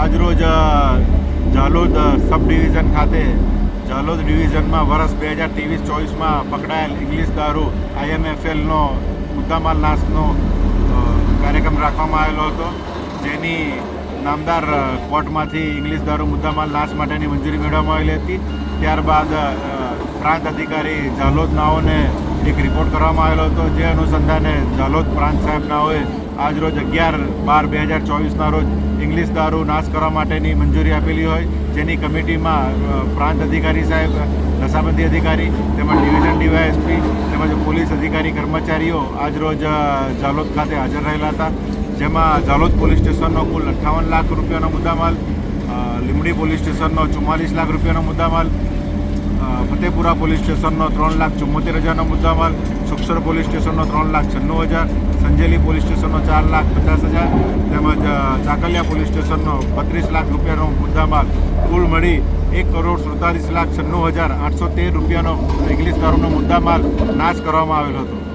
આજરોજ જાલોદ સબ ડિવિઝન ખાતે ઝાલોદ ડિવિઝનમાં વર્ષ બે હજાર ત્રેવીસ ચોવીસમાં પકડાયેલ ઇંગ્લિશ દારૂ આઈએમએફએલનો મુદ્દામાલ નાશનો કાર્યક્રમ રાખવામાં આવેલો હતો. જેની નામદાર કોર્ટમાંથી ઇંગ્લિશ દારૂ મુદ્દામાલ નાશ માટેની મંજૂરી મેળવવામાં આવેલી હતી. ત્યારબાદ પ્રાંત અધિકારી ઝાલોદ નાઓને એક રિપોર્ટ કરવામાં આવેલો હતો, જે અનુસંધાને જાલોદ પ્રાંત સાહેબ નાઓએ આજ રોજ અગિયાર બાર બે હજાર ચોવીસના રોજ ઇંગ્લિશ દારૂ નાશ કરવા માટેની મંજૂરી આપેલી હોય, જેની કમિટીમાં પ્રાંત અધિકારી સાહેબ, નશાબંધી અધિકારી, તેમજ ડિવિઝન ડીવાયએસપી, તેમજ પોલીસ અધિકારી કર્મચારીઓ આજ રોજ ઝાલોદ ખાતે હાજર રહેલા હતા. જેમાં ઝાલોદ પોલીસ સ્ટેશનનો કુલ અઠ્ઠાવન લાખ રૂપિયાનો મુદ્દામાલ લીમડી પોલીસ સ્ટેશનનો ચુમ્માલીસ લાખ રૂપિયાનો મુદ્દામાલ ફતેપુરા પોલીસ સ્ટેશનનો ત્રણ લાખ ચુમ્મોતેર હજારનો મુદ્દામાલ સુક્ષર પોલીસ સ્ટેશનનો ત્રણ લાખ છન્નું હજાર, સંજેલી પોલીસ સ્ટેશનનો ચાર લાખ પચાસ હજાર, તેમજ અ, પોલીસ સ્ટેશનનો બત્રીસ લાખ રૂપિયાનો મુદ્દામાલ કુલ મળી એક કરોડ સુડતાલીસ લાખ છન્નું હજાર આઠસો તેર રૂપિયાનો ઇંગ્લિશ દારૂનો મુદ્દામાલ નાશ કરવામાં આવેલો હતો.